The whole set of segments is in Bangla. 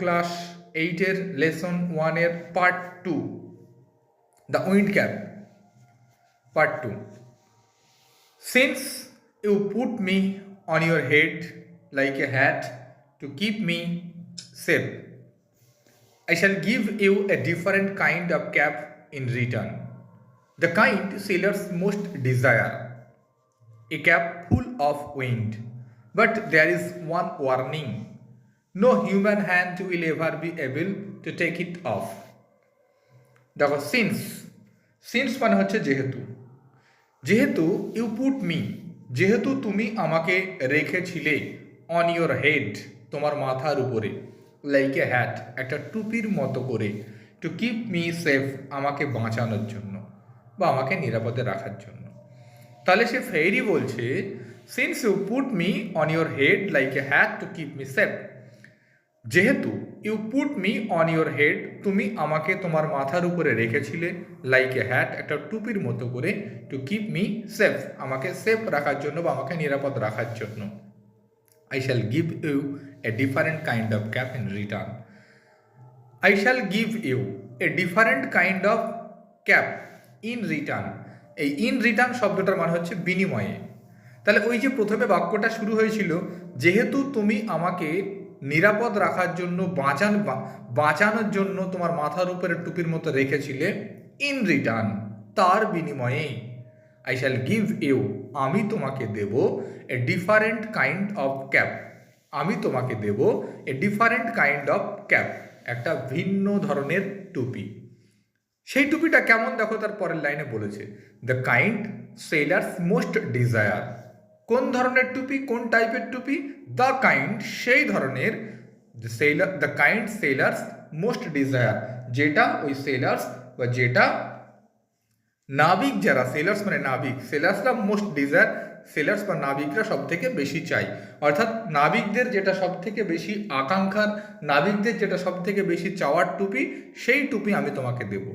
ক্লাস এইটের লেসন ওয়ানের part two the wind cap part two since you put me on your head like a hat to keep me safe I shall give you a different kind of cap in return. The kind sailors most desire. A cap full of wind. But there is one warning. No human hand will ever be able to take it off. দেখো সিন্স সিন্স মানে হচ্ছে যেহেতু যেহেতু ইউ পুট মি যেহেতু তুমি আমাকে রেখেছিলে অন ইয়োর হেড তোমার মাথার উপরে লাইক এ হ্যাট একটা টুপির মতো করে টু কিপ মি সেফ আমাকে বাঁচানোর জন্য বা আমাকে নিরাপদে রাখার জন্য তাহলে সে ফেরি বলছে since you put me on your head like a hat to keep me safe যেহেতু you put me on your head তুমি আমাকে তোমার মাথার উপরে রেখেছিলে লাইক এ হ্যাট একটা টুপির মতো করে টু কিপ মি সেফ আমাকে সেফ রাখার জন্য বা আমাকে নিরাপদ রাখার জন্য। I shall give you a different kind of cap in return I shall give you a different kind of cap in return এই ইন রিটার্ন শব্দটার মানে হচ্ছে বিনিময়ে। তাহলে ওই যে প্রথমে বাক্যটা শুরু হয়েছিল, যেহেতু তুমি আমাকে নিরাপদ রাখার জন্য, বাঁচান বাঁচানোর জন্য তোমার মাথার উপরে টুপির মতো রেখেছিলে ইন রিটার্ন তার বিনিময়ে। আই শ্যাল গিভ ইউ আমি তোমাকে দেব a different kind of cap আমি তোমাকে দেব a different kind of cap একটা ভিন্ন ধরনের টুপি। সেই টুপিটা কেমন দেখো তার পরের লাইনে বলেছে the kind sailors most desire কোন ধরনের টুপি, কোন টাইপের টুপি? দ্য কাইন্ড সেই ধরনের sailor the kind sailors most desire যেটা ওই সেলার্স বা যেটা নাবিক যারা সেলার্স মানে নাবিক সেলার্সরা মোস্ট ডিজায়ার সেলার্স বা নাবিকরা সব থেকে বেশি চাই অর্থাৎ নাবিকদের যেটা সব থেকে বেশি আকাঙ্ক্ষার, নাবিকদের যেটা সব থেকে বেশি চাওয়ার টুপি, সেই টুপি আমি তোমাকে দেব।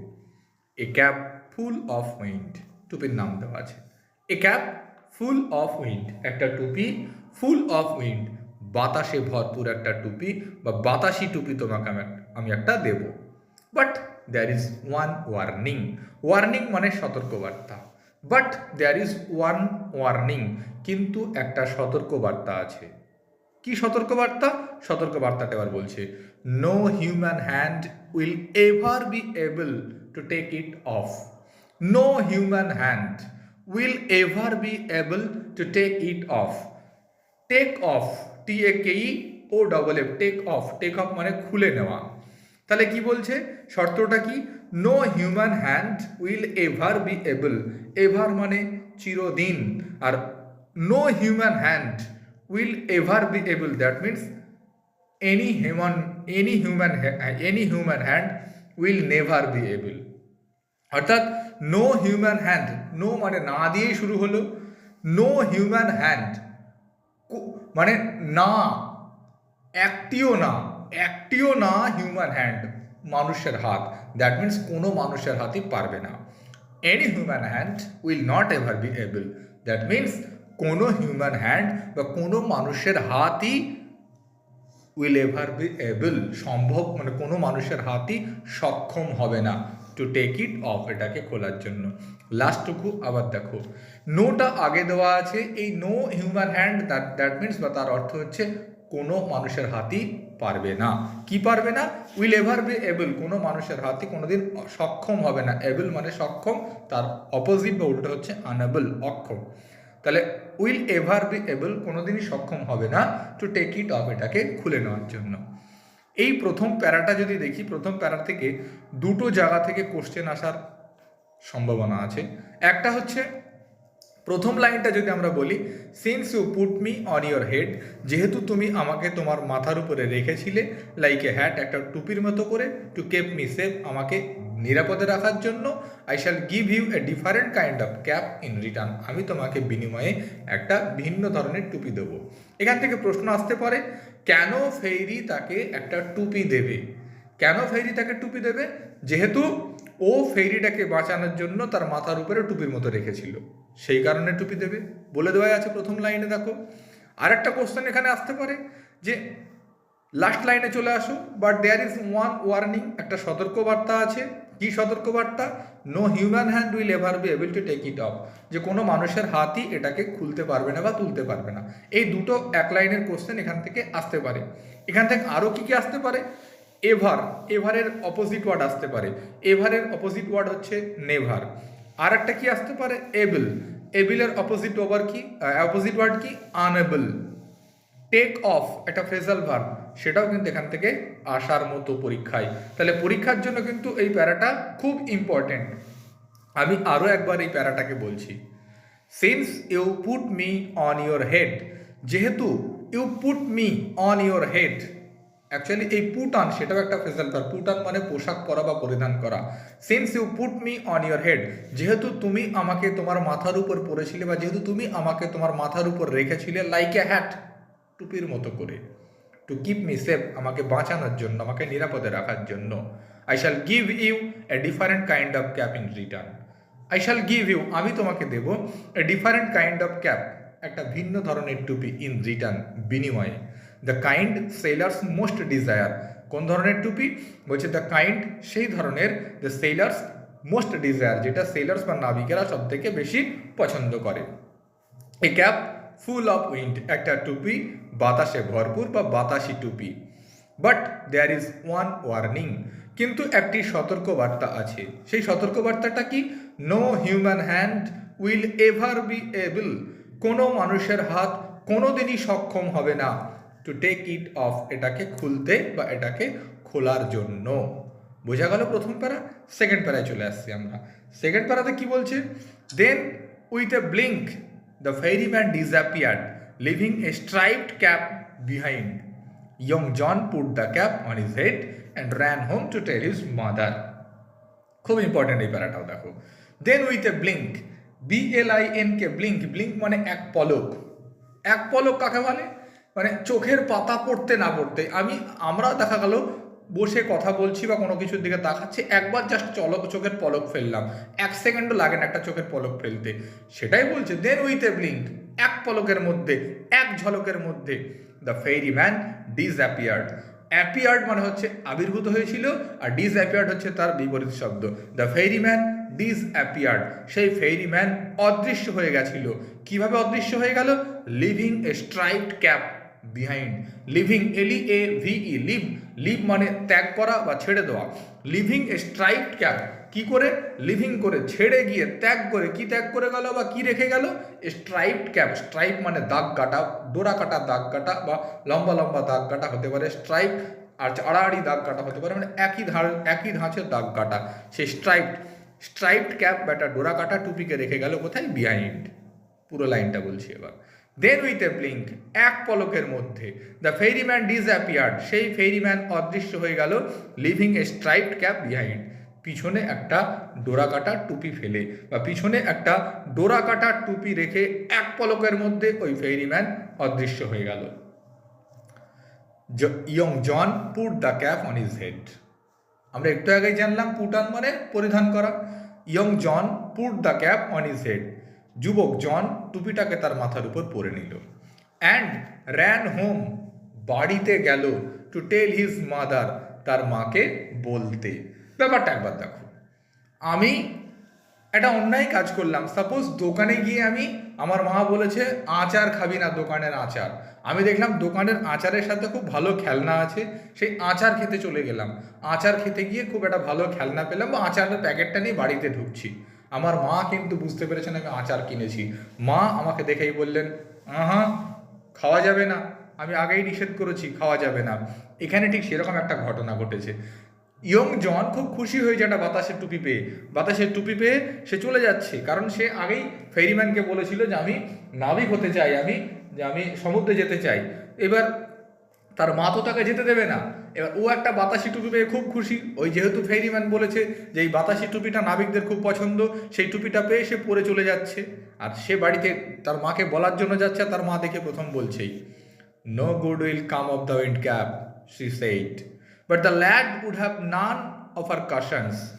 A cap full of wind টুপির নাম দেওয়া আছে। A cap full of wind, একটা টুপি, ফুল অফ উইন্ড, বাতাসে ভরপুর একটা টুপি বা বাতাসি টুপি তোমাকে আমি আমি একটা দেব। But there is one warning warning মানে সতর্কবার্তা। But there is one warning কিন্তু একটা সতর্কবার্তা আছে। কি সতর্কবার্তা? সতর্কবার্তাটা এবার বলছে no human hand will ever be able to take it off no human hand will ever be able to take it off take off T A K E O double F take off take off মানে খুলে নেওয়া। তাহলে কি বলছে? শর্তটা কি? No human hand will ever be able ever মানে চিরদিন। আর no human hand will ever be able that means any human any human any human hand will never be able অর্থাৎ নো হিউম্যান হ্যান্ড নো মানে না দিয়েই শুরু হলো। নো হিউম্যান হ্যান্ড মানে না। একটিও না। একটিও না হিউম্যান হ্যান্ড মানুষের হাত। দ্যাট মিন্স কোনো মানুষের হাতই পারবে না। Any human hand will not ever be able that means কোনো হিউম্যান হ্যান্ড বা কোনো মানুষের হাতই উইল এভার বি এবল সম্ভব মানে কোনো মানুষের হাতই সক্ষম হবে না। টু টেক ইট অফ এটাকে খোলার জন্য। লাস্টটুকু আবার দেখো। নোটা আগে দেওয়া আছে, এই no human hand that that means বা তার অর্থ হচ্ছে কোনো মানুষের হাতই পারবে না। কি পারবে না? উইল এভার বি এবল কোনো মানুষের হাতই কোনোদিন সক্ষম হবে না। এবল মানে সক্ষম, তার অপোজিট বা উল্টো হচ্ছে আনএবল অক্ষম। তাহলে উইল এভার বি এবল কোনোদিনই সক্ষম হবে না টু টেক ইট অফ এটাকে খুলে নেওয়ার জন্য। এই প্রথম প্যারাটা যদি দেখি, প্রথম প্যারা থেকে দুটো জায়গা থেকে কোশ্চেন আসার সম্ভাবনা আছে। একটা হচ্ছে, প্রথম লাইনটা যদি আমরা বলি since you put me on your head যেহেতু তুমি আমাকে তোমার মাথার উপরে রেখেছিলে লাইক এ হ্যাট একটা টুপির মতো করে টু কেপ মি সেফ আমাকে নিরাপদে রাখার জন্য I shall give you a different kind of cap in return আমি তোমাকে বিনিময়ে একটা ভিন্ন ধরনের টুপি দেবো। এখান থেকে প্রশ্ন আসতে পারে, কেন ফেরি তাকে একটা টুপি দেবে? কেন ফেরি তাকে টুপি দেবে? যেহেতু ও ফেরিটাকে বাঁচানোর জন্য তার মাথার উপরে টুপির মতো রেখেছিল। সেই কারণে টুপি দেবে। বলে দেওয়া আছে প্রথম লাইনে, দেখো। আর একটা কোশ্চেন এখানে আসতে পারে, যে লাস্ট লাইনে চলে আসো but there is one warning একটা সতর্কবার্তা আছে। কি সতর্কবার্তা? No human hand will ever be able to take it off যে কোনো মানুষের হাতই এটাকে খুলতে পারবে না বা তুলতে পারবে না। এই দুটো এক লাইনের কোশ্চেন এখান থেকে আসতে পারে। এখান থেকে আরও কি কি আসতে পারে? এভার। এভারের অপোজিট ওয়ার্ড আসতে পারে। এভারের অপোজিট ওয়ার্ড হচ্ছে নেভার আর একটা কি আসতে পারে? এবিল এবিলের অপোজিট ওভার কি? অপোজিট ওয়ার্ড কি? আনএবল টেক অফ একটা ফ্রেজাল ভার সেটাও কিন্তু এখান থেকে আসার মতো পরীক্ষায়। তাহলে পরীক্ষার জন্য কিন্তু এই প্যারাটা খুব ইম্পর্টেন্ট আমি আরও একবার এই প্যারাটাকে বলছি। Since you put me on your head যেহেতু you put me on your head actually এই পুটান সেটাও একটা ফেজাল ভার পুটান মানে পোশাক পরা বা পরিধান করা। Since you put me on your head যেহেতু তুমি আমাকে তোমার মাথার উপর পড়েছিলে বা যেহেতু তুমি আমাকে তোমার মাথার উপর রেখেছিলে লাইক এ হ্যাট টুপির মতো করে। টু কিপ মি সেফ আমাকে বাঁচানোর জন্য, আমাকে নিরাপদে রাখার জন্য I shall give you a different kind of cap in return I shall give you আমি তোমাকে দেব a different kind of cap একটা ভিন্ন ধরনের টুপি ইন রিটার্ন বিনিময়ে। The kind sailors most desire কোন ধরনের টুপি? বলছে দ্য কাইন্ড সেই ধরনের দ্য সেলার্স মোস্ট ডিজায়ার যেটা সেলার্স বা নাবিকেরা সব থেকে বেশি পছন্দ করে। A cap full of wind একটা টুপি বাতাসে ভরপুর বা বাতাসি টুপি। But there is one warning কিন্তু একটি সতর্কবার্তা আছে। সেই সতর্কবার্তাটা কি? No human hand will ever be able কোনো মানুষের হাত কোনো দিনই সক্ষম হবে না। টু টেক ইট অফ এটাকে খুলতে বা এটাকে খোলার জন্য। বোঝা গেল প্রথম প্যারা? সেকেন্ড প্যারায় চলে আসছি আমরা। সেকেন্ড প্যারাতে কি বলছে? Then with a blink the ferryman disappeared leaving a striped cap behind young John put the cap on his head and ran home to tell his mother খুব ইম্পর্টেন্ট এই প্যারাটাও, দেখো। Then with a blink B L I N K blink blink মানে এক পলক। এক পলক কাকে বলে? মানে চোখের পাতা পড়তে না পড়তে। আমি, আমরা দেখা গেল বসে কথা বলছি বা কোনো কিছুর দিকে তাকাচ্ছি, একবার জাস্ট চলক চোখের পলক ফেললাম। এক সেকেন্ডও লাগে না একটা চোখের পলক ফেলতে। সেটাই বলছে দেন উইথ এ ব্লিঙ্ক এক পলকের মধ্যে, এক ঝলকের মধ্যে the ferry man disappeared appeared মানে হচ্ছে আবির্ভূত হয়েছিল, আর ডিজ অ্যাপিয়ার্ড হচ্ছে তার বিপরীত শব্দ। The ferry man disappeared সেই ফেরি ম্যান অদৃশ্য হয়ে গেছিল। কীভাবে অদৃশ্য হয়ে গেল? Leaving a striped cap behind leaving L E A V E leave leave মানে ত্যাগ করা বা ছেড়ে দেওয়া। লিভিং এ স্ট্রাইপড ক্যাপ কি করে? লিভিং করে, ছেড়ে গিয়ে ত্যাগ করে। কি ত্যাগ করে গেল বা কি রেখে গেল? স্ট্রাইপড ক্যাপ স্ট্রাইপ মানে দাগ কাটা, ডোরা কাটা দাগ কাটা বা লম্বা লম্বা দাগ কাটা হতে পারে। স্ট্রাইপ আর আড়াআড়ি দাগ কাটা হতে পারে মানে একই ধার, একই ধাঁচের দাগ কাটা। সেই স্ট্রাইপড স্ট্রাইপড ক্যাপ বা একটা ডোরা কাটা টুপিকে রেখে গেল কোথায়? বিহাইন্ড পুরো লাইনটা বলছি এবার। দেন উইথ এ ব্লিঙ্ক এক পলকের মধ্যে দ্য ফেরিম্যান ডিজ অ্যাপিয়ার্ড সেই ফেরিম্যান অদৃশ্য হয়ে গেল leaving a striped cap behind পিছনে একটা ডোরা কাটা টুপি ফেলে বা পিছনে একটা ডোরা কাটা টুপি রেখে এক পলকের মধ্যে ওই ফেরিম্যান অদৃশ্য হয়ে গেল। Young John put the cap on his head আমরা একটু আগেই জানলাম পুটান মানে পরিধান করা। Young John put the cap on his head যুবক জন টুপিটাকে তার মাথার উপর পরে নিল। অ্যান্ড র্যান হোম বাড়িতে গেল টু টেল হিজ মাদার তার মাকে বলতে। ব্যাপারটা একবার দেখো। আমি একটা অন্যায় কাজ করলাম। সাপোজ দোকানে গিয়ে আমি, আমার মা বলেছে, আচার খাবি না দোকানের আচার। আমি দেখলাম দোকানের আচারের সাথে খুব ভালো খেলনা আছে। সেই আচার খেতে চলে গেলাম। আচার খেতে গিয়ে খুব একটা ভালো খেলনা পেলাম বা আচারের প্যাকেটটা নিয়ে বাড়িতে ঢুকছি। আমার মা কিন্তু বুঝতে পেরেছেন আমি আচার কিনেছি। মা আমাকে দেখেই বললেন, আহা, খাওয়া যাবে না। আমি আগেই নিষেধ করেছি, খাওয়া যাবে না। এখানে ঠিক সেরকম একটা ঘটনা ঘটেছে। ইয়ং জন খুব খুশি হয়েছে একটা বাতাসের টুপি পেয়ে। বাতাসের টুপি পেয়ে সে চলে যাচ্ছে, কারণ সে আগেই ফেরিম্যানকে বলেছিল যে আমি নাবিক হতে চাই, আমি, যে আমি সমুদ্রে যেতে চাই। এবার তার মা তো তাকে যেতে দেবে না এবার ও একটা বাতাসি টুপি পেয়ে খুব খুশি ওই যেহেতু ফেরিম্যান বলেছে যে এই বাতাসি টুপিটা নাবিকদের খুব পছন্দ, সেই টুপিটা পেয়ে সে পরে চলে যাচ্ছে আর সে বাড়িতে তার মাকে বলার জন্য যাচ্ছে তার মা দেখে প্রথম বলছেই no good will come of the wind cap she said. But the lad would have none of her cautions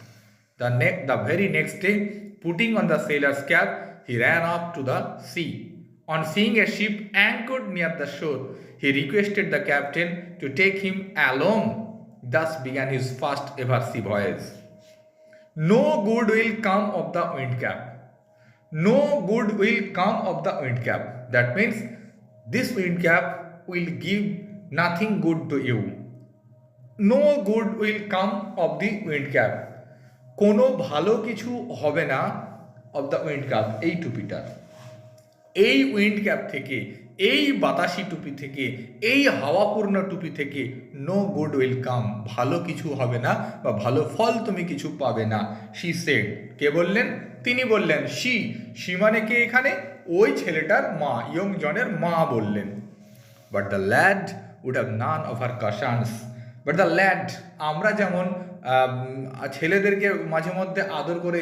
the ne- the very next day putting on the sailors cap he ran up to the sea. On seeing a ship anchored near the shore, he requested the captain to take him along. Thus began his first ever sea voyage. No good will come of the wind cap. No good will come of the wind cap. That means this wind cap will give nothing good to you. No good will come of the wind cap. কোনো ভালো কিছু হবে না অফ দ্য উইন্ড ক্যাপ এই টুপিটার এই উইন্ড ক্যাপ থেকে, এই বাতাসি টুপি থেকে, এই হাওয়াপূর্ণ টুপি থেকে নো গুড উইল কাম ভালো কিছু হবে না বা ভালো ফল তুমি কিছু পাবে না। শি সেড কে বললেন? তিনি বললেন শি শি মানে কে এখানে? ওই ছেলেটার মা ইয়ং জনের মা বললেন। But the lad would have none of her cautions but the lad আমরা যেমন ছেলেদেরকে মাঝে মধ্যে আদর করে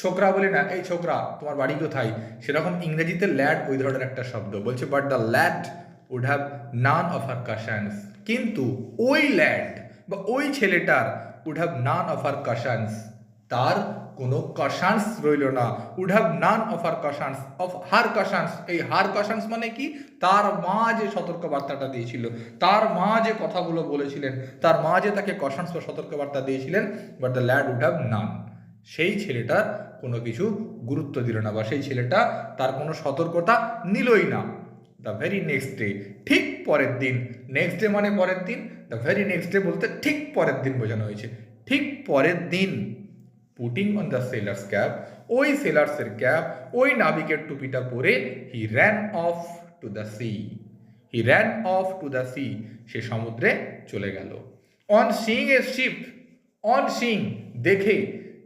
ছোকরা বলি না, এই ছোকরা, তোমার বাড়ি কোথায়? সেরকম ইংরেজিতে ল্যাড ওই ধরনের একটা শব্দ। বলছে but the lad would have none of her cautions কিন্তু ওই ল্যাড বা ওই ছেলেটার would have none of her cautions তার কোনো কশান্স রইল না। Would have none of her cautions of her cautions এই হার কশান্স মানে কি? তার মা যে সতর্কবার্তাটা দিয়েছিল, তার মা যে কথাগুলো বলেছিলেন, তার মা যে তাকে কশান্স বা সতর্কবার্তা দিয়েছিলেন but the lad would have none সেই ছেলেটার কোনো কিছু গুরুত্ব দিল না বা সেই ছেলেটা তার কোনো সতর্কতা নিলই না। দ্য ভেরি নেক্সট ডে ঠিক পরের দিন নেক্সট ডে মানে পরের দিন দ্য ভেরি নেক্সট ডে বলতে ঠিক পরের দিন বোঝানো হয়েছে। ঠিক পরের দিন putting on the sailors cap ওই সেলার্সের ক্যাপ ওই নাবিকের টুপিটা পরে he ran off to the sea he ran off to the sea সে সমুদ্রে চলে গেল। On seeing a ship on seeing দেখে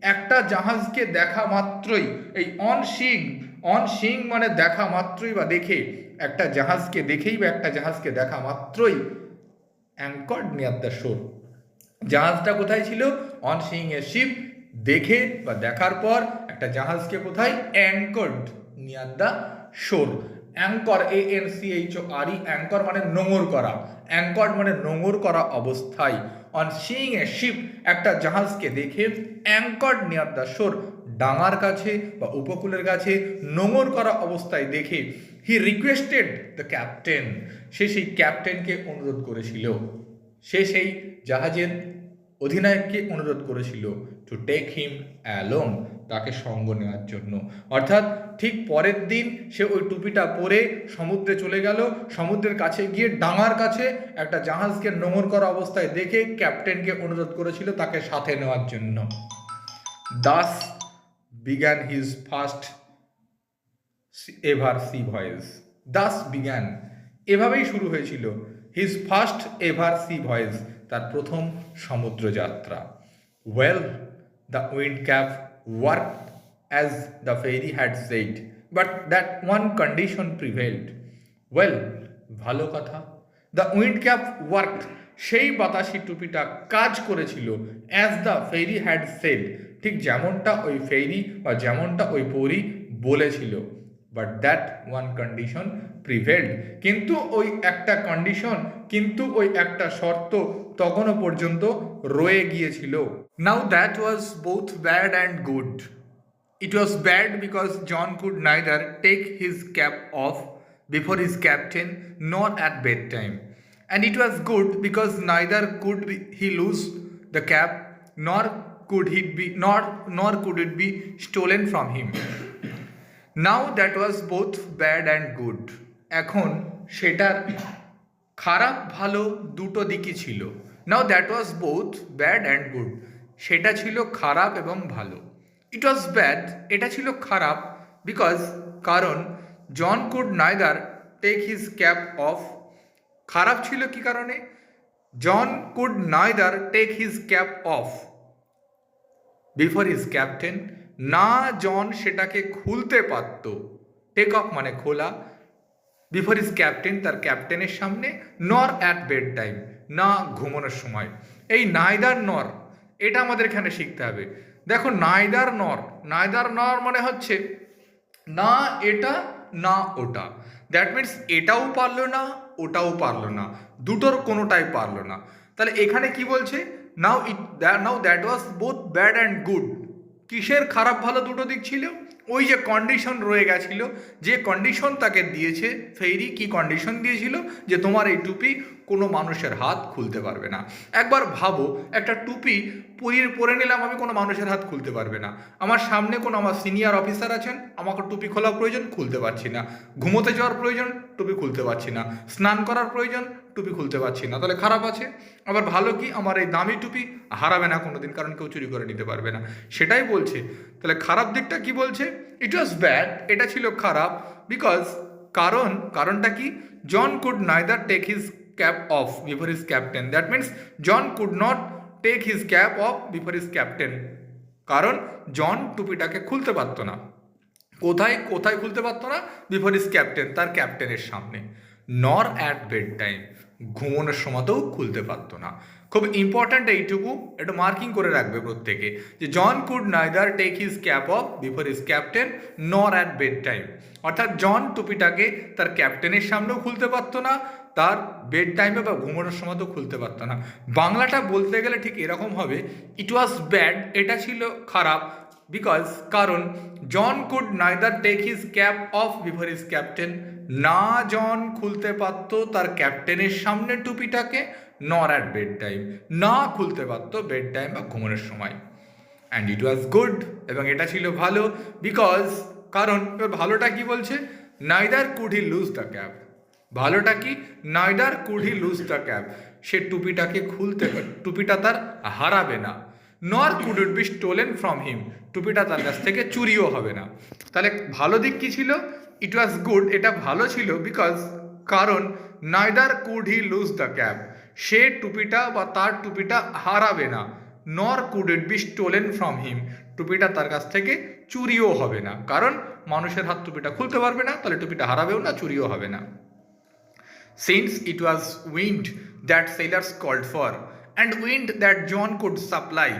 একটা জাহাজকে দেখা মাত্রই, এই অন সিং অন সিং মানে দেখা মাত্রই বা দেখে, একটা জাহাজকে দেখেই বা একটা জাহাজকে দেখা মাত্রই অ্যাঙ্কর্ড নিয়ার দ্য শোর জাহাজটা কোথায় ছিল? অন সিং এ শিপ দেখে বা দেখার পর একটা জাহাজকে কোথায়? Anchored near the shore anchor A N C H O R E anchor মানে নোঙর করা। অ্যাঙ্কর্ড মানে নোঙর করা অবস্থায়। অন সিং এ শিপ একটা জাহাজকে দেখে অ্যাঙ্কর্ড নিয়ার দ্য শোর ডাঙার কাছে বা উপকূলের কাছে নোংর করা অবস্থায় দেখে হি রিকোয়েস্টেড দ্য ক্যাপ্টেন সে সেই ক্যাপ্টেনকে অনুরোধ করেছিল। সে সেই জাহাজের অধিনায়ককে অনুরোধ করেছিল টু টেক হিম অ্যালোং তাকে সঙ্গ নেওয়ার জন্য। অর্থাৎ ঠিক পরের দিন সে ওই টুপিটা পরে সমুদ্রে চলে গেল। সমুদ্রের কাছে গিয়ে ডাঙার কাছে একটা জাহাজকে নোঙর করা অবস্থায় দেখে ক্যাপ্টেনকে অনুরোধ করেছিল তাকে সাথে নেওয়ার জন্য। Thus began his first ever sea voyage thus began এভাবেই শুরু হয়েছিল। His first ever sea voyage তার প্রথম সমুদ্র যাত্রা well the wind cap work as the fairy had said but that one condition prevailed well ভালো কথা। দ্য উইন্ড ক্যাপ ওয়ার্ক সেই বাতাসি টুপিটা কাজ করেছিল as the fairy had said ঠিক যেমনটা ওই ফেরি বা যেমনটা ওই পরি বলেছিল। But that one condition prevailed কিন্তু ওই একটা কন্ডিশন কিন্তু ওই একটা শর্ত তখনও পর্যন্ত রয়ে গিয়েছিল now that was both bad and good It was bad because John could neither take his cap off before his captain nor at bedtime. And it was good because neither could be, he lose the cap nor could he be nor nor could it be stolen from him. Now that was both bad and good এখন সেটার খারাপ, ভালো দুটো দিকই ছিল। Now that was both bad and good সেটা ছিল খারাপ এবং ভালো। ইট ওয়াজ ব্যাড এটা ছিল খারাপ বিকজ কারণ John could neither take his cap off খারাপ ছিল কি কারণে? John could neither take his cap off before his captain না জন সেটাকে খুলতে পারত। টেক অফ মানে খোলা। বিফোর ইজ ক্যাপ্টেন তার ক্যাপ্টেনের সামনে নর অ্যাট বেড টাইম না ঘুমানোর সময়। এই নাইদার নর এটা আমাদের এখানে শিখতে হবে। দেখো নাইদার নর নাইদার নর মানে হচ্ছে, না এটা, না ওটা। দ্যাট মিনস এটাও পারল না, ওটাও পারল না। দুটোর কোনোটাই পারল না। তাহলে এখানে কি বলছে? Now it now that was both bad and good কিসের খারাপ ভালো দুটো দিক ছিল? ওই যে কন্ডিশন রয়ে গেছিল। যে কন্ডিশন তাকে দিয়েছে ফেরি কি কন্ডিশন দিয়েছিল? যে তোমার এই টুপি কোনো মানুষের হাত খুলতে পারবে না। একবার ভাবো, একটা টুপি পরিয়ে, পরে নিলাম আমি, কোনো মানুষের হাত খুলতে পারবে না। আমার সামনে কোনো, আমার সিনিয়র অফিসার আছেন, আমাকে টুপি খোলা প্রয়োজন খুলতে পারছি না। ঘুমোতে যাওয়ার প্রয়োজন, টুপি খুলতে পারছি না। স্নান করার প্রয়োজন টুপি খুলতে পারছি না। তাহলে খারাপ আছে। আবার ভালো কি? আমার এই দামি টুপি হারাবে না কোনোদিন, কারণ কেউ চুরি করে নিতে পারবে না। সেটাই বলছে। তাহলে খারাপ দিকটা কি বলছে? ইট ওয়াজ ব্যাড এটা ছিল খারাপ বিকজ কারণ, কারণটা কি? John could neither take his cap off before his captain that means John could not take his cap off before his captain কারণ জন টুপিটাকে খুলতে পারতো না। কোথায় কোথায় খুলতে পারতো না? বিফোর ইস ক্যাপ্টেন তার ক্যাপ্টেনের সামনে। নর অ্যাট বেড টাইম ঘুমানোর সময়তেও খুলতে পারতো না। খুব ইম্পর্ট্যান্ট এইটুকু, একটু মার্কিং করে রাখবে প্রত্যেকে যে John could neither take his cap off before his captain nor at bedtime অর্থাৎ জন টুপিটাকে তার ক্যাপ্টেনের সামনেও খুলতে পারতো না, তার বেড টাইমে বা ঘুমানোর সময় তো খুলতে পারতো না। বাংলাটা বলতে গেলে ঠিক এরকম হবে ইট ওয়াজ ব্যাড এটা ছিল খারাপ বিকজ কারণ John could neither take his cap off before his captain না জন খুলতে পারত তার ক্যাপ্টেনের সামনে টুপিটাকে নর অ্যাট বেড টাইম না খুলতে পারত বেড টাইম বা ঘুমানোর সময়। অ্যান্ড ইট ওয়াজ গুড এবং এটা ছিল ভালো বিকজ কারণ, এবার ভালোটা কি বলছে? Neither could he lose the cap ভালোটা কি? Neither could he lose the cap সে টুপিটাকে খুলতে, টুপিটা তার হারাবে না। Nor could it be stolen from him টুপিটা তার কাছ থেকে চুরিও হবে না। তাহলে ভালো দিক কি ছিল? ইট ওয়াজ গুড এটা ভালো ছিল বিকজ কারণ neither could he lose the cap সে টুপিটা বা তার টুপিটা হারাবে না nor could it be stolen from him টুপিটা তার কাছ থেকে চুরিও হবে না, কারণ মানুষের হাত টুপিটা খুলতে পারবে না, তাহলে টুপিটা হারাবেও না, চুরিও হবে না। Since it was wind that sailors called for and wind that John could supply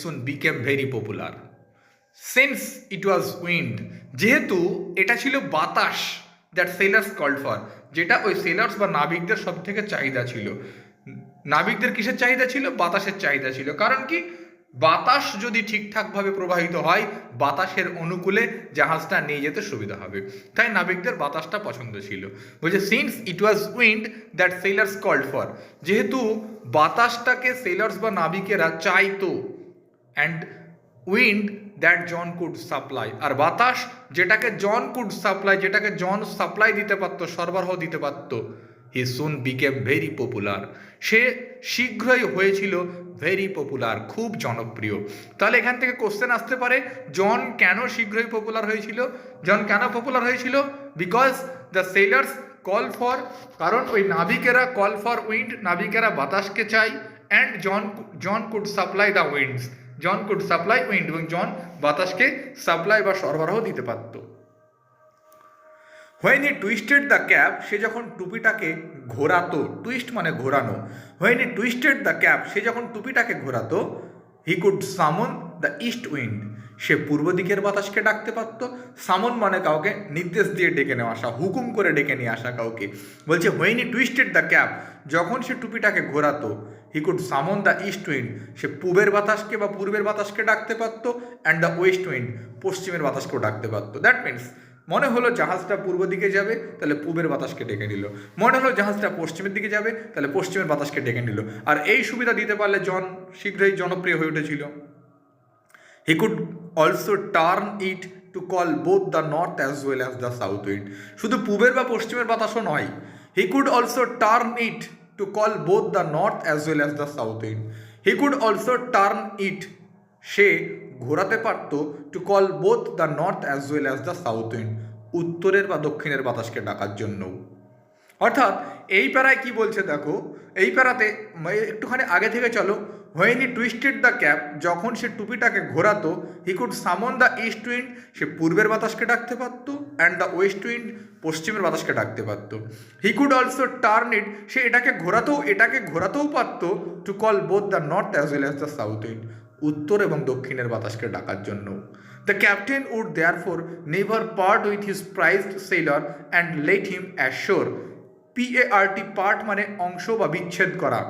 soon became very popular. Since it was wind যেহেতু এটা ছিল বাতাস দ্যাট সেলার্স কল্ড ফর যেটা ওই সেলার্স বা নাবিকদের সব থেকে চাহিদা ছিল। নাবিকদের কিসের চাহিদা ছিল? বাতাসের চাহিদা ছিল। কারণ কি? বাতাস যদি ঠিকঠাকভাবে প্রবাহিত হয়, বাতাসের অনুকূলে জাহাজটা নিয়ে যেতে সুবিধা হবে। তাই নাবিকদের বাতাসটা পছন্দ ছিল। বলছে since it was wind that sailors called for যেহেতু বাতাসটাকে সেলার্স বা নাবিকেরা চাইতো and wind that John could supply আর বাতাস যেটাকে জন কুড সাপ্লাই যেটাকে জন সাপ্লাই দিতে পারতো, সরবরাহ দিতে পারতো he soon became very popular সে শীঘ্রই হয়েছিল ভেরি পপুলার খুব জনপ্রিয়। তাহলে এখান থেকে কোশ্চেন আসতে পারে জন কেন শীঘ্রই পপুলার হয়েছিল? জন কেন পপুলার হয়েছিল? Because the sailors call for কারণ ওই নাবিকেরা কল ফর উইন্ড নাবিকেরা বাতাসকে চাই and John John could supply the winds John could supply wind এবং জন বাতাসকে সাপ্লাই বা সরবরাহ দিতে পারতো। When he twisted the cap সে যখন টুপিটাকে ঘোরাতো টুইস্ট মানে ঘোরানো when he twisted the cap সে যখন টুপিটাকে ঘোরাতো he could summon the east wind সে পূর্ব দিকের বাতাসকে ডাকতে পারত। সামন মানে কাউকে নির্দেশ দিয়ে ডেকে নেওয়া, আসা, হুকুম করে ডেকে নিয়ে আসা কাউকে। বলছে when he twisted the cap যখন সে টুপিটাকে ঘোরাতো he could summon the east wind সে পূবের বাতাসকে বা পূর্বের বাতাসকে ডাকতে পারতো অ্যান্ড দ্য ওয়েস্ট উইন্ড পশ্চিমের বাতাসকেও ডাকতে পারতো। দ্যাট মিনস মনে হলো জাহাজটা পূর্ব দিকে যাবে, তাহলে পূবের বাতাসকে ডেকে নিল। মনে হলো জাহাজটা পশ্চিমের দিকে যাবে, তাহলে পশ্চিমের বাতাসকে ডেকে নিল। আর এই সুবিধা দিতে পারলে জন শীঘ্রই জনপ্রিয় হয়ে উঠেছিল। He could also turn it to call both the north as well as the south wind শুধু পূবের বা পশ্চিমের বাতাসও নয় he could also turn it to call both the north as well as the south end. He could also turn it, সে ঘোরাতে পারতো to call both the north as well as the south wind উত্তরের বা দক্ষিণের বাতাসকে ডাকার জন্যও। অর্থাৎ এই প্যারায় কি বলছে দেখো, এই প্যারাতে একটুখানি আগে থেকে চলো। When he twisted the cap যখন সে টুপিটাকে ঘোরাতো he could summon the east wind সে পূর্বের বাতাসকে ডাকতে পারতো অ্যান্ড দ্য ওয়েস্ট উইন্ড পশ্চিমের বাতাসকে ডাকতে পারতো। He could also turn it সে এটাকে ঘোরাতেও এটাকে ঘোরাতেও পারতো to call both the north as well as the south wind উত্তর এবং দক্ষিণের বাতাসকে ডাকার জন্য। The captain would therefore never part with his prized sailor and let him ashore P A R T part মানে অংশ বা বিচ্ছেদ করা।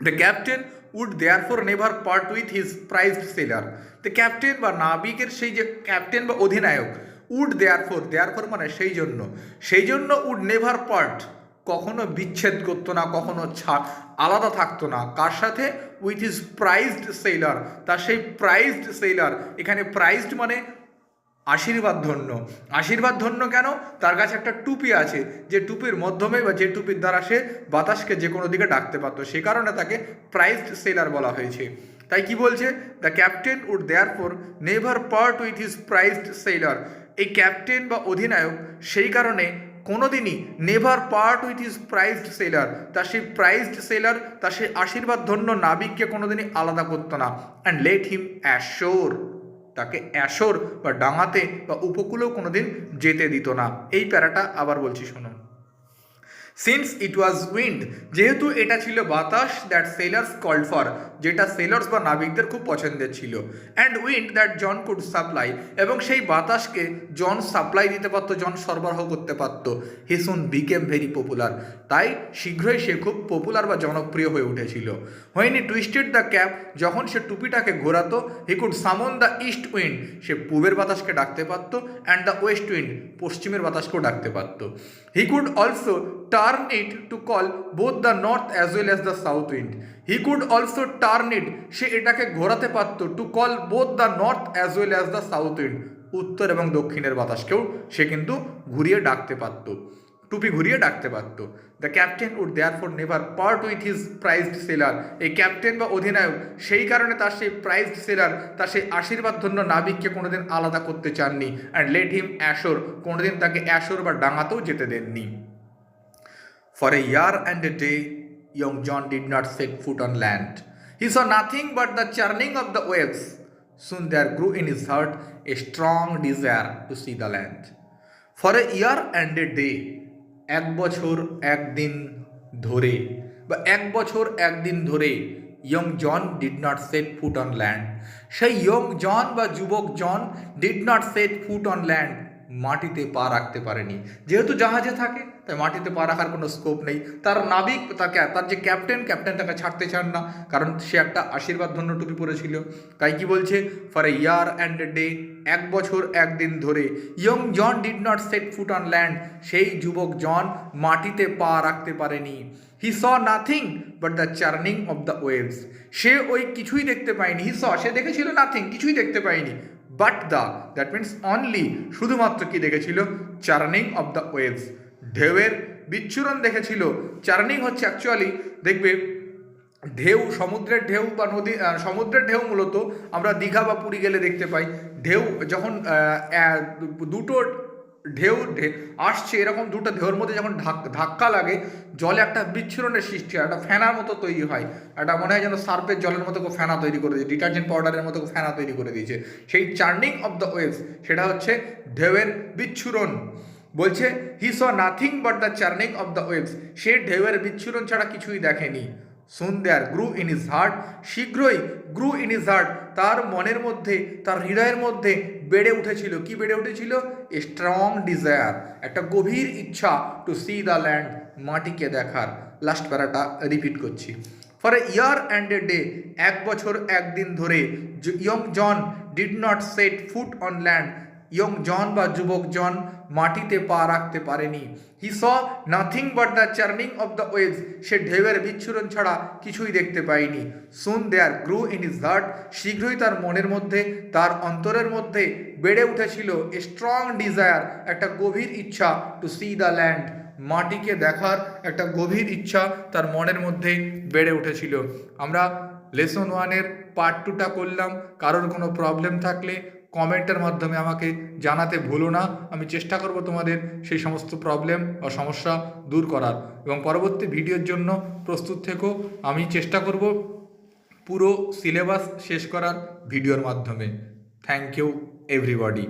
The captain would therefore never part with his prized sailor the captain বা নাবিকের সেই যে ক্যাপ্টেন বা অধিনায়ক would therefore therefore মানে সেই জন্য সেই জন্য উড নেভার পার্ট কখনো বিচ্ছেদ করতো না, কখনো ছাড় আলাদা থাকতো না। কার সাথে? উইথ ইজ প্রাইজড সেলার তার সেই প্রাইজড সেলার এখানে প্রাইজড মানে আশীর্বাদ ধন্য। আশীর্বাদ ধন্য কেন? তার কাছে একটা টুপি আছে। যে টুপির মাধ্যমে বা যে টুপির দ্বারা সে বাতাসকে যে কোনো দিকে ডাকতে পারতো। সে কারণে তাকে প্রাইজড সেলার বলা হয়েছে। তাই কি বলছে? The captain would therefore never part with his prized sailor এই ক্যাপ্টেন বা অধিনায়ক সেই কারণে কোনোদিনই never part with his prized sailor তার সেই প্রাইজড সেলার তার সেই আশীর্বাদ ধন্য নাবিককে কোনোদিনই আলাদা করতো না। অ্যান্ড লেট হিম অ্যাশোর তাকে অ্যাশোর বা ডাঙাতে বা উপকূলেও কোনোদিন যেতে দিত না। এই প্যারাটা আবার বলছি শোনো সিন্স ইট ওয়াজ উইন্ড যেহেতু এটা ছিল বাতাস দ্যাট সেলার্স কল্ড ফর যেটা সেলার্স বা নাবিকদের খুব পছন্দের ছিল। And wind that John could supply এবং সেই বাতাসকে জন সাপ্লাই দিতে পারতো জন সরবরাহ করতে পারতো। He soon became very popular তাই শীঘ্রই সে খুব পপুলার বা জনপ্রিয় হয়ে উঠেছিল। When he twisted the cap যখন সে টুপিটাকে ঘোরাতো he could summon the east wind সে পূবের বাতাসকে ডাকতে পারতো অ্যান্ড দ্য ওয়েস্ট উইন্ড পশ্চিমের বাতাসকেও ডাকতে পারতো। He could also turn it to call both the north as well as the south wind he could also turn it সে এটাকে ঘোরাতে পারতো to call both the north as well as the south wind উত্তর এবং দক্ষিণের বাতাসকেও সে কিন্তু ঘুরিয়ে ডাকতে পারতো, টুপি ঘুরিয়ে ডাকতে পারতো। The captain would therefore never part with his prized sailor এই ক্যাপ্টেন বা অধিনায়ক, সেই কারণে তার সেই প্রাইজড সেলার তার সেই আশীর্বাদ ধন্য নাবিককে কোনোদিন আলাদা করতে চাননি। অ্যান্ড লেট হিম অ্যাশোর কোনোদিন তাকে অ্যাশোর বা ডাঙাতেও যেতে দেননি। For a year and a day, young John did not set foot on land. He saw nothing but the churning of the waves. Soon there grew in his heart a strong desire to see the land. For a year and a day, এক বছর একদিন ধরে বা এক বছর একদিন ধরে young John did not set foot on land সেই ইয়ং জন বা যুবক John did not set foot on land মাটিতে পা রাখতে পারেনি। যেহেতু জাহাজে থাকে, তাই মাটিতে পা রাখার কোনো স্কোপ নেই। তার নাবিক, তাকে, তার যে ক্যাপ্টেন ক্যাপ্টেন তাকে ছাড়তে চান না। কারণ সে একটা আশীর্বাদ ধন্য টুপি পরেছিল। তাই কি বলছে? For a year and a day এক বছর একদিন ধরে young John did not set foot on land সেই যুবক জন মাটিতে পা রাখতে পারেনি। He saw nothing but the churning of the waves সে ওই কিছুই দেখতে পায়নি। হি স সে দেখেছিল নাথিং কিছুই দেখতে পায়নি। But the that means only শুধুমাত্র কি দেখেছিল? চার্নিং অফ দ্য ওয়েভস ঢেউয়ের বিচ্ছুরণ দেখেছিল। চার্নিং হচ্ছে অ্যাকচুয়ালি দেখবে, ঢেউ, সমুদ্রের ঢেউ বা নদী সমুদ্রের ঢেউ মূলত আমরা দীঘা বা পুরী গেলে দেখতে পাই। ঢেউ যখন দুটো ঢেউ আসছে এরকম দুটো ঢেউর মধ্যে যখন ধাক- ধাক্কা লাগে, জলে একটা বিচ্ছুরণের সৃষ্টি হয়, একটা ফেনার মতো তৈরি হয়। একটা মনে হয় যেন সার্ফের জলের মতো ফেনা তৈরি করে দিয়েছে, ডিটারজেন্ট পাউডারের মতো ফেনা তৈরি করে দিয়েছে। সেই চার্নিং অফ দ্য ওয়েভস, সেটা হচ্ছে ঢেউয়ের বিচ্ছুরণ। বলছে he saw nothing but the churning of the waves সে ঢেউয়ের বিচ্ছুরণ ছাড়া কিছুই দেখেনি। Soon there grew in his heart শীঘ্রই গ্রু ইন ইজ হার্ট তার মনের মধ্যে, তার হৃদয়ের মধ্যে বেড়ে উঠেছিল। কি বেড়ে উঠেছিল? স্ট্রং ডিজায়ার একটা গভীর ইচ্ছা টু সি দ্য ল্যান্ড মাটিকে দেখার। লাস্ট প্যারাটা রিপিট করছি। For a year and a day এক বছর, একদিন ধরে young John did not set foot on land young John বা যুবক জন মাটিতে পা রাখতে পারেনি। He saw nothing but the churning of the waves সে ঢেউয়ের বিচ্ছুরণ ছাড়া কিছুই দেখতে পায়নি। Soon there grew in his heart শীঘ্রই তার মনের মধ্যে, তার অন্তরের মধ্যে বেড়ে উঠেছিল এ স্ট্রং ডিজায়ার একটা গভীর ইচ্ছা টু সি দ্য ল্যান্ড মাটিকে দেখার একটা গভীর ইচ্ছা তার মনের মধ্যে বেড়ে উঠেছিল। আমরা লেসন ওয়ানের পার্ট টুটা করলাম। কারোর কোনো প্রবলেম থাকলে কমেন্টের মাধ্যমে আমাকে জানাতে ভুলো না। আমি চেষ্টা করব তোমাদের সেই সমস্ত প্রবলেম বা সমস্যা দূর করার। এবং পরবর্তী ভিডিওর জন্য প্রস্তুত থেকেও আমি চেষ্টা করব পুরো সিলেবাস শেষ করার ভিডিওর মাধ্যমে। Thank you everybody